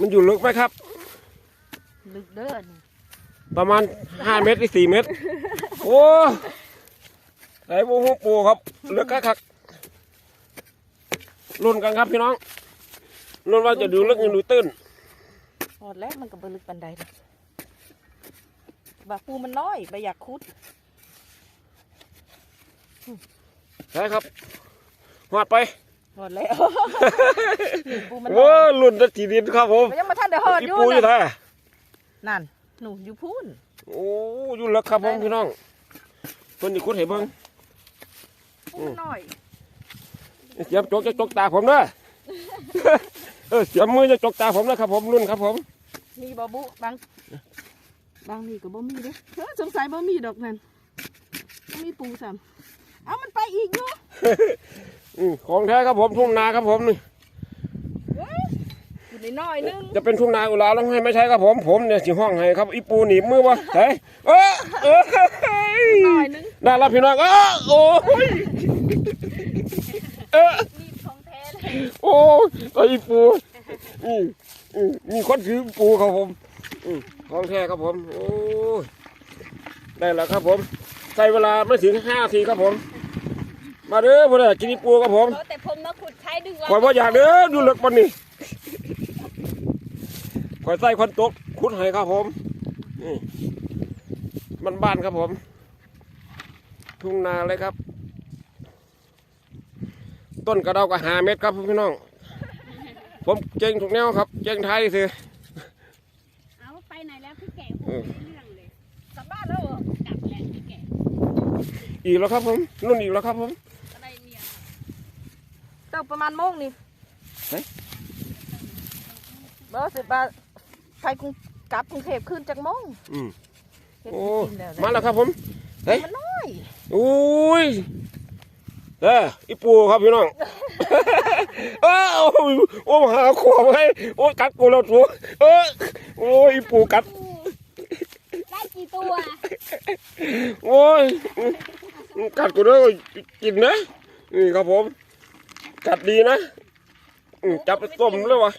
มันอยู่ลึกไหมครับ ลึกเด้อนี่ประมาณห้าเมตรหรือสี่เมตร โอ้ไหนบูฮูปูครับเลือกคักๆรุ่นกันครับพี่น้องรุ่นว่าจะดูลึกยังดูตื้นหมดแล้วมันก็บ่ลึกปานใดดอกบาปูมันน้อยบ่อยากขุดใช่ครับหอดไป หมดแล้วนี่ปูมันโอ้น้อยรุ่นจะจีดินครับผมมันยังมาทันได้ฮอดอีอยู่ปูอยู่นะท่านั่นหนูอยู่พูนโอ้อยู่ลึกครับผมพี่น้องเพิ่นนี่คุดให้เบิ่งปูมันน้อยเสียมจกจะจกตาผมนะเออเสียมมือจะจกตาผมนะครับ ผมรุ่นครับผม มีบ่บุบางบางนี่ก็บ่มีเด้เฮ้อสงสัยบ่มีดอกนั่นบ่มีปูซ้ำเอามันไปอีกอยู่อืม ของแท้ครับผมทุ่งนาครับผมนี่อยู่ในน้อยนึงจะเป็นทุ่งนาอุลาแล้วให้ไม่ใช่ครับผมผมเนี่ยสิห้องให้ครับอีปูหนีบมือวะเฮ้ยเออเออน้อยนึงได้แล้วพี่น้องเออโอ้ยเออนี่ของแท้เลยโอ้ยตัวอีปูอืมอืมมีคนถือปูครับผมอืมของแท้ครับผมโอ้ยได้แล้วครับผมใช้เวลาไม่ถึงห้านาทีครับผม มาเด้อพ่อเด้อกินอีปูครับผมแต่ผมมาขุดใช้ดึงข่อยว่าอยากเด้อดูเลิกมันนี่ข่อยใส่ควันตกคุดให้ครับผมนี่มันบ้านครับผม ทุ่งนาเลยครับ ต้นกระเดากระหาเม็ดครับพี่น้อง ผมเก่งทุกแนวครับเก่งไทยสิเอาไปไหนแล้วพี่แก่ผมไม่ได้เรื่องเลยกลับบ้านแล้วเหรอกลับแล้วพี่แก่อีกแล้วครับผม นุ่นอีกแล้วครับผมอะไรเนี่ย เจ้าประมาณโมงนี่เฮ้ยบ่สิบาไปกรุงกลับกรุงเทพขึ้นจากโมงอืมเฮ็ดโอ้กินแล้วมานะแล้วครับผมเฮ้ยมันน้อยอุ้ยเด้ออีปูครับพี่น้อง เอ้าโอ้ยโอ้หาขวบให้โอ้ยกัดกูแล้วตัวเออโอ้ยอีปูกัด ได้กี่ตัวโอ้ยกัดกูด้วยกินนะนี่ครับผม กัดดีนะจับไปต้มเลยวะ